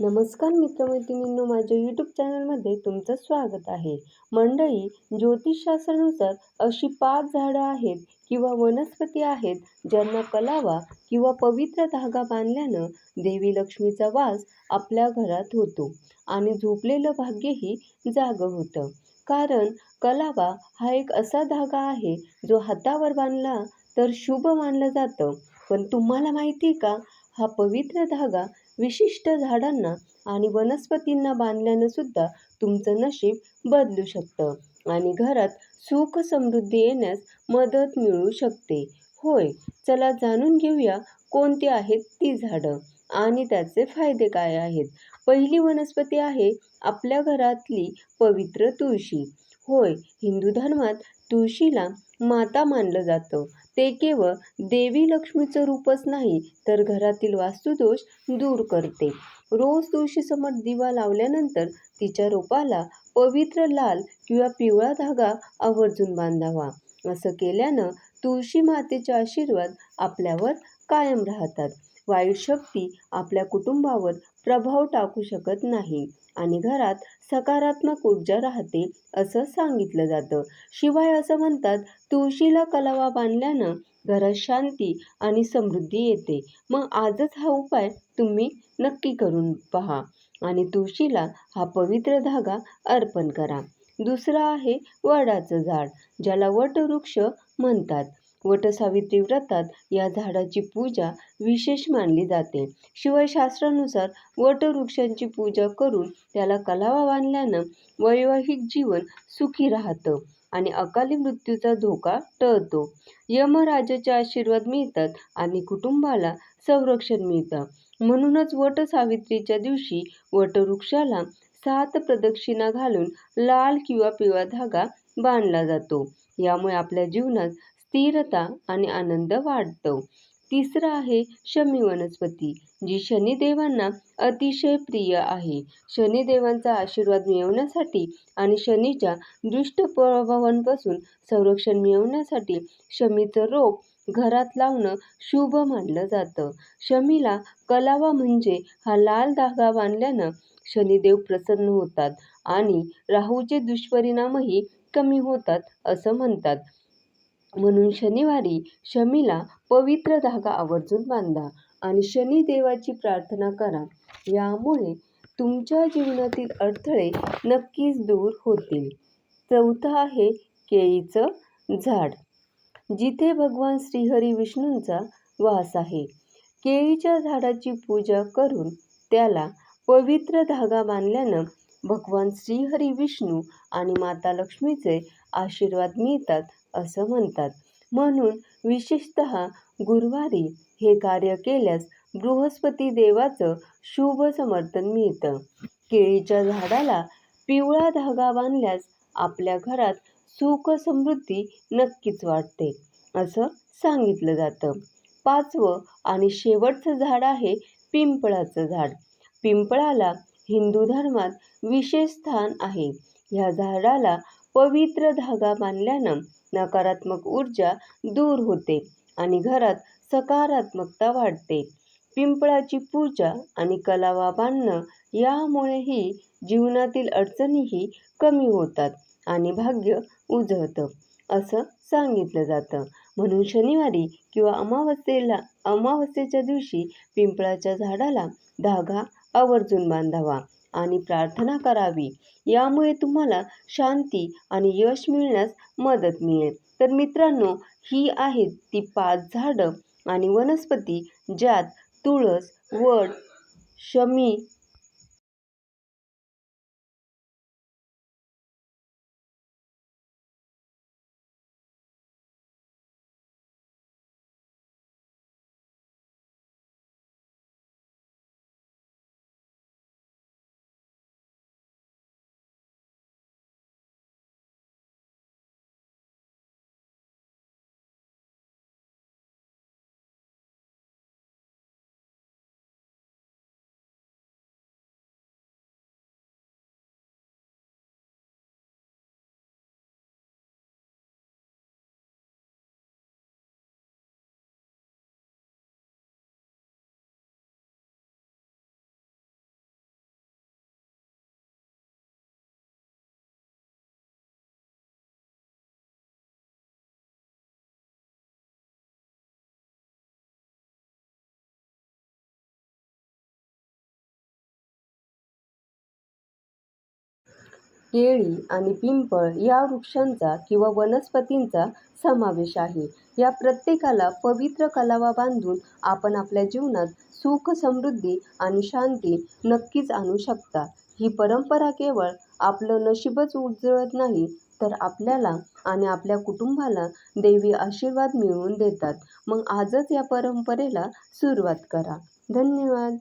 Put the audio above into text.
नमस्कार मित्रमैत्रिणींनो माझ्या यूट्यूब चॅनलमध्ये तुमचं स्वागत आहे. मंडळी ज्योतिषशास्त्रानुसार अशी पाच झाडं आहेत किंवा वनस्पती आहेत ज्यांना कलावा किंवा पवित्र धागा बांधल्यानं देवी लक्ष्मीचा वास आपल्या घरात होतो आणि झोपलेलं भाग्यही जागं होतं. कारण कलावा हा एक असा धागा आहे जो हातावर बांधला तर शुभ मानलं जातं. पण तुम्हाला माहिती आहे का? हा पवित्र धागा विशिष्ट झाडांना आणि वनस्पतींना बांधल्यानं सुद्धा तुमचं नशीब बदलू शकतं आणि घरात सुख समृद्धी येण्यास मदत मिळू शकते. होय चला जाणून घेऊया कोणती आहेत ती झाडं आणि त्याचे फायदे काय आहेत. पहिली वनस्पती आहे आपल्या घरातली पवित्र तुळशी. होय हिंदू धर्मात तुळशीला माता मानलं जातं. ते केवळ देवी लक्ष्मीचं रूपच नाही तर घरातील वास्तुदोष दूर करते. रोज तुळशीसमोर दिवा लावल्यानंतर तिच्या रोपाला पवित्र लाल किंवा पिवळा धागा आवर्जून बांधावा. असं केल्यानं तुळशी मातेचे आशीर्वाद आपल्यावर कायम राहतात. वाईट शक्ती आपल्या कुटुंबावर प्रभाव टाकू शकत नाही. आणि घरात सकारात्मक ऊर्जा राहते असं सांगितलं जातं. शिवाय असं म्हणतात तुळशीला कलावा बांधल्यानं घरात शांती आणि समृद्धी येते. मग आजच हा उपाय तुम्ही नक्की करून पहा आणि तुळशीला हा पवित्र धागा अर्पण करा. दुसरं आहे वडाचं झाड ज्याला वटवृक्ष म्हणतात. वटसावित्री व्रतात या झाडाची पूजा विशेष मानली जाते. शिवाय शास्त्रानुसार वटवृक्षांची पूजा करून त्याला कलावा बांधल्यानं वैवाहिक जीवन सुखी राहतं आणि अकाली मृत्यूचा धोका टळतो. यमराजाचे आशीर्वाद मिळतात आणि कुटुंबाला संरक्षण मिळतं. म्हणूनच वट सावित्रीच्या दिवशी वटवृक्षाला सात प्रदक्षिणा घालून लाल किंवा पिवळा धागा बांधला जातो. यामुळे आपल्या जीवनात स्थिरता आणि आनंद वाढतो. तिसरं आहे शमी वनस्पती जी शनिदेवांना अतिशय प्रिय आहे. शनिदेवांचा आशीर्वाद मिळवण्यासाठी आणि शनीच्या दुष्ट प्रभावांपासून संरक्षण मिळवण्यासाठी शमीचं रोप घरात लावणं शुभ मानलं जातं. शमीला कलावा म्हणजे हा लाल धागा बांधल्यानं शनिदेव प्रसन्न होतात आणि राहूचे दुष्परिणामही कमी होतात असं म्हणतात. म्हणून शनिवारी शमीला पवित्र धागा आवर्जून बांधा आणि शनिदेवाची प्रार्थना करा. यामुळे तुमच्या जीवनातील अडथळे नक्कीच दूर होतील. चौथं आहे केळीचं झाड. जिथे भगवान श्रीहरी विष्णूंचा वास आहे केळीच्या झाडाची पूजा करून त्याला पवित्र धागा बांधल्यानं भगवान श्रीहरी विष्णू आणि माता लक्ष्मीचे आशीर्वाद मिळतात असं म्हणतात. म्हणून विशेषत गुरुवारी हे कार्य केल्यास बृहस्पती देवाचं शुभ समर्थन मिळतं. केळीच्या झाडाला पिवळा धागा बांधल्यास आपल्या घरात सुख समृद्धी नक्कीच वाटते असं सांगितलं जातं. पाचवं आणि शेवटचं झाड आहे पिंपळाचं झाड. पिंपळाला हिंदू धर्मात विशेष स्थान आहे. ह्या झाडाला पवित्र धागा बांधल्यानं नकारात्मक ऊर्जा दूर होते आणि घरात सकारात्मकता वाढते. पिंपळाची पूजा आणि कलावा बांधणं यामुळेही जीवनातील अडचणीही कमी होतात आणि भाग्य उजळतं असं सांगितलं जातं. म्हणून शनिवारी किंवा अमावस्येला अमावस्येच्या दिवशी पिंपळाच्या झाडाला धागा आवर्जून बांधावा आणि प्रार्थना करावी. यामुळे तुम्हाला शांती आणि यश मिळण्यास मदत मिळेल. तर मित्रांनो ही आहेत ती पाच झाडं आणि वनस्पती ज्यात तुळस वड शमी केळी आणि पिंपळ या वृक्षांचा किंवा वनस्पतींचा समावेश आहे. या प्रत्येकाला पवित्र कलावा बांधून आपण आपल्या जीवनात सुख, समृद्धी आणि शांती नक्कीच आणू शकता. ही परंपरा केवळ आपलं नशीबच उजळत नाही, तर आपल्याला आणि आपल्या कुटुंबाला देवी आशीर्वाद मिळवून देतात. मग आजच या परंपरेला सुरुवात करा. धन्यवाद.